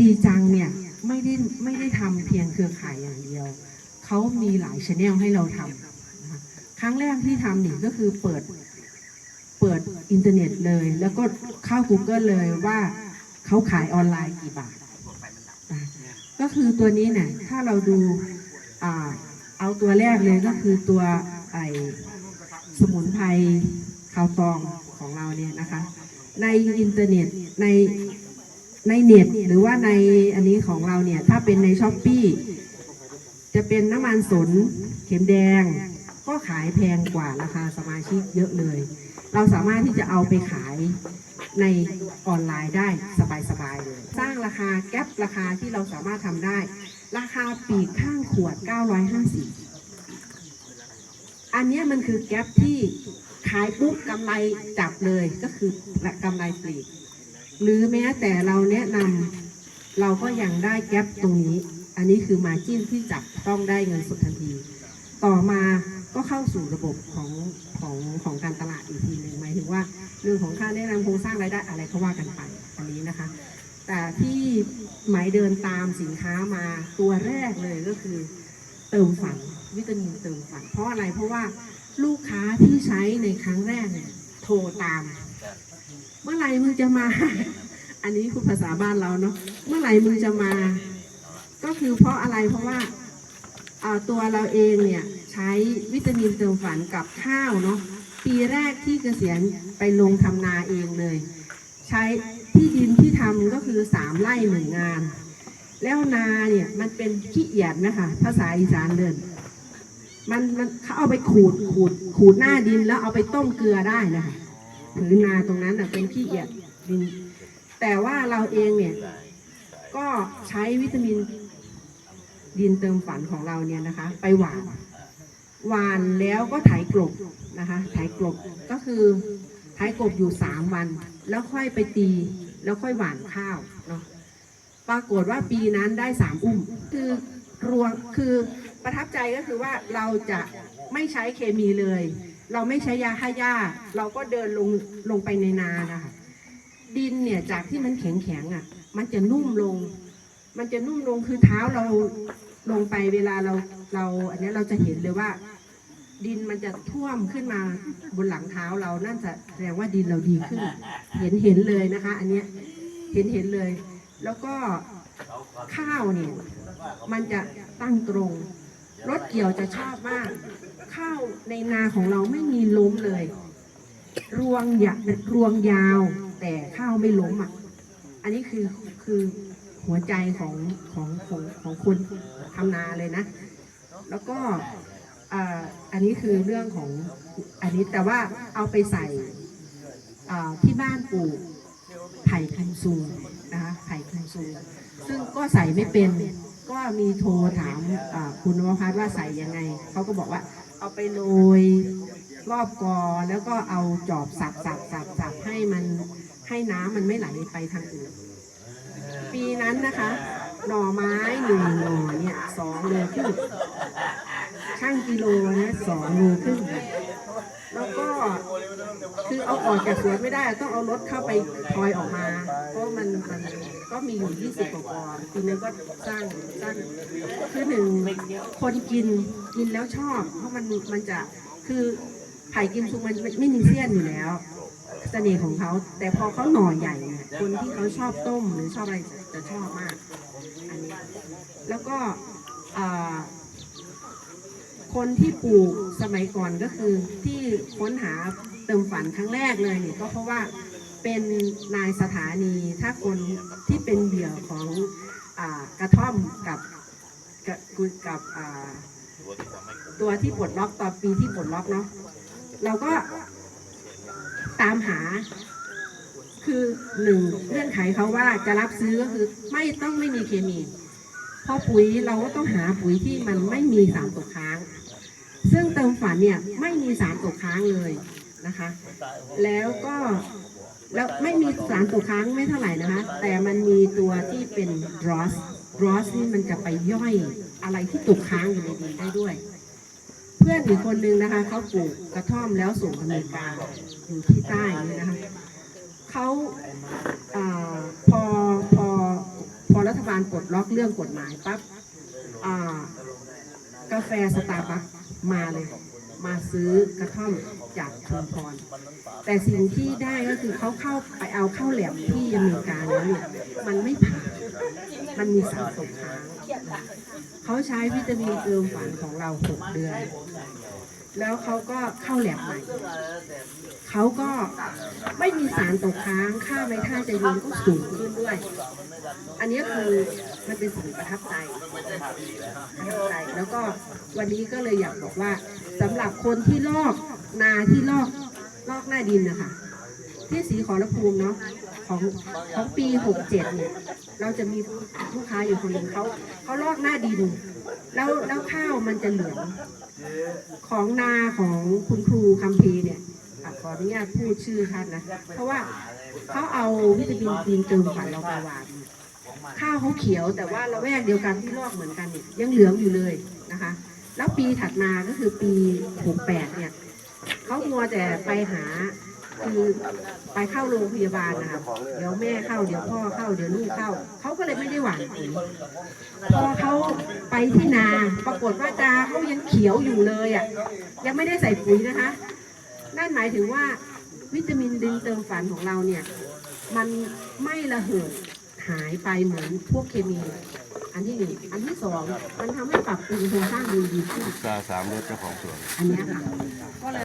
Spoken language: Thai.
ดีจังเนี่ยไม่ได้ไม่ได้ทำเพียงเครือข่ายอย่างเดียว เขามีหลายชแนลให้เราทำนะครั้งแรกที่ทำนี่ก็คือเปิดเปิดอินเทอร์เน็ตเลย แล้วก็เข้า Google เลยว่าเขาขายออนไลน์กี่บาท ก็คือตัวนี้เนี่ยถ้าเราดูอ่าเอาตัวแรกเลยก็คือตัวไอสมุนไพรคาวตองของเราเนี่ยนะคะ ในอินเทอร์เน็ตใน ในเน็ตหรือว่าในอันนี้ของเราเนี่ย ถ้าเป็นในช้อปปีจะเป็นน้ำมันสนเข็มแดง ก็ขายแพงกว่าราคาสมาชิกเยอะเลย เราสามารถที่จะเอาไปขายในออนไลน์ได้สบายๆเลย สร้างราคาแก๊ปราคาที่เราสามารถทำได้ ราคาปีกข้างขวด 950 อันนี้มันคือแก๊ปที่ขายปุ๊บกำไรจับเลยก็คือกำไรปลีก หรือแม้แต่เราแนะนำเราก็ยังได้แก๊ปตรงนี้ อันนี้คือมาจิ้นที่จับต้องได้เงินสดทันที ต่อมาก็เข้าสู่ระบบของของของการตลาดอีกทีหนึ่งหมายถึงว่าเรื่องของค่าแนะนำโครงสร้างรายได้อะไรเขาว่ากันไปอันนี้นะคะ แต่ที่หมายเดินตามสินค้ามาตัวแรกเลยก็คือเติมฝันวิตามินเติมฝันเพราะอะไรเพราะว่าลูกค้าที่ใช้ในครั้งแรกเนี่ยโทรตาม เมื่อไหร่มึงจะมา อันนี้คือภาษาบ้านเราเนาะเมื่อไหร่มึงจะมา ก็คือเพราะอะไรเพราะว่าอ่าตัวเราเองเนี่ยใช้วิตามินเติมฝันกับข้าวเนาะปีแรกที่เกษียณไปลงทำนาเองเลย ใช้ที่ดินที่ทำก็คือสามไร่หนึ่งงาน แล้วนาเนี่ยมันเป็นขี้เอียดนะคะภาษาอีสานเดินมันมันเขาเอาไปขูดขูดขูดหน้าดินแล้วเอาไปต้มเกลือได้นะคะ ผืนนาตรงนั้นน่เป็นขี้เอียดดิน แต่ว่าเราเองเนี่ย ก็ใช้วิตามินดินเติมฝันของเราเนี่ยนะคะ ไปหวานหวานแล้วก็ไถกลบนะคะไถกลบก็คือไถกลบอยู่สามวัน แล้วค่อยไปตี แล้วค่อยหวานข้าวเนาะปรากฏว่าปีนั้นได้สามอุ้ม คือรวงคือประทับใจก็คือว่าเราจะไม่ใช้เคมีเลย เราไม่ใช้ยาฆ่าหญ้า เราก็เดินลงลงไปในนานะคะดินเนี่ยจากที่มันแข็งแข็งอะ มันจะนุ่มลง มันจะนุ่มลงคือเท้าเราลงไปเวลาเราเรา อันนี้เราจะเห็นเลยว่า ดินมันจะท่วมขึ้นมาบนหลังเท้าเรานั่นจะแสดงว่าดินเราดีขึ้น เห็นเห็นเลยนะคะ อันเนี้ยเห็นเห็นเลย แล้วก็ข้าวเนี่ยมันจะตั้งตรง รถเกี่ยวจะชอบมาก ข้าวในนาของเราไม่มีล้มเลย รวงยารวงยาว แต่ข้าวไม่ล้มอะ อันนี้คือคือหัวใจของของของของคนทำนาเลยนะ แล้วก็อ,อันนี้คือเรื่องของอันนี้แต่ว่าเอาไปใส่ที่บ้านปลูกไผ่คันซูนะคะไผ่คันซู ซึ่งก็ใส่ไม่เป็น ก็มีโทรถามคุณนวพัฒน์ว่าใส่ยังไง เขาก็บอกว่าเอาไปโรยรอบกอแล้วก็เอาจอบสับสับสับสับให้มันให้น้ำมันไม่ไหลไปทางอื่น ปีนั้นนะคะ หน่อไม้หนึ่งหน่อเนี่ยสองโลครึ่งช่างกิโลนะสองโลครึ่งแล้วก็คือเอาออกจากสวนไม่ได้ ต้องเอารถเข้าไปทอยออกมา เพราะมันมัน ก็มีอยู่20กว่ากรทีนี้ก็สร้างสร้างคือหนึ่งคนกินกินแล้วชอบ เพราะมันมันจะคือไผ่กิมซุงมันไม่มีเสี้ยนอยู่แล้วเสน่ห์ของเขา แต่พอเขาหน่อใหญ่เนี่ยคนที่เขาชอบต้มหรือชอบอะไรจะจะชอบมากอันนี้แล้วก็คนที่ปลูกสมัยก่อนก็คือที่ค้นหาเติมฝันครั้งแรกเลยเนี่ยก็เพราะว่า เป็นนายสถานีถ้าคนที่เป็นเหยื่อของอกระท่อมกับกับกบตัวที่ปลดล็อกตอนปีที่ปลดล็อกเนาะเราก็ตามหาคือหนึ่งเงื่อนไขเขาว่าจะรับซื้อก็คือไม่ต้องไม่มีเคมีพอปุ๋ยเราก็ต้องหาปุ๋ยที่มันไม่มีสารตกค้าง ซึ่งเติมฝันเนี่ยไม่มีสารตกค้างเลยนะคะ แล้วก็ แล้วไม่มีสารตกค้างไม่เท่าไหร่นะคะ แต่มันมีตัวที่เป็นรอสรอสนี่มันจะไปย่อยอะไรที่ตกค้างอยู่ในดินได้ด้วย เพื่อนอีกคนนึงนะคะเขาปลูกกระท่อมแล้วส่งอเมริกาอยู่ที่ใต้นี่นะคะเขาอพอพอพอรัฐบาลปลดล็อกเรื่องกฎหมายปั๊บกาแฟสตาร์บัคมาเลย มาซื้อกระท่อมจากชุมพร แต่สิ่งที่ได้ก็คือเขาเข้าไปเอาเข้าแหลมที่อเมริกาแล้วเนี่ยมันไม่ผ่าน มันมีสารตกค้างเขาใช้วิตามินเติมฝันของเราหกเดือน แล้วเขาก็เข้าแหลบใหม่เขาก็ไม่มีสารตกค้าง ค่าไมท่าจะยืนก็สูงขึ้นด้วย อันนี้คือมันเป็นสิ่งประทับใจประทับใจ แล้วก็วันนี้ก็เลยอยากบอกว่าสำหรับคนที่ลอกนาที่ลอกลอกหน้าดินนะคะที่สีขอรภูมิเนาะของของปี 67 เนี่ย เราจะมีลูกค้าอยู่คนหนึ่งเขาเขาลอกหน้าดิน แล้วแล้วข้าวมันจะเหลืองของนาของคุณครูคัมพีร์เนี่ยอขออนุญาตพูดชื่อท่านนะ เพราะว่าเขาเอาวิตามินซีเติมฝันเราไปหวานข้าวเขาเขียวแต่ว่าเราแวกเดียวกันที่ลอกเหมือนกันเนี่ยยังเหลืองอยู่เลยนะคะ แล้วปีถัดมาก็คือปี 68 เนี่ยเขามัวแต่ไปหา คือไปเข้าโรงพยาบาลนะคะเดี๋ยวแม่เข้าเดี๋ยวพ่อเข้าเดี๋ยวลูกเข้า เขาก็เลยไม่ได้หวานปุ๋ยพอเขาไปที่นาปรากฏว่าตาเขายังเขียวอยู่เลยอะยังไม่ได้ใส่ปุ๋ยนะคะ นั่นหมายถึงว่าวิตามินดินเติมฝันของเราเนี่ย มันไม่ระเหยหายไปเหมือนพวกเคมี อันที่หนึ่งอันที่สองมันทำให้ปรับปรุงโครงสร้างดินดีขึ้นซาสามรถเจ้าของสวน อันเนี้ยค่ะก็เลย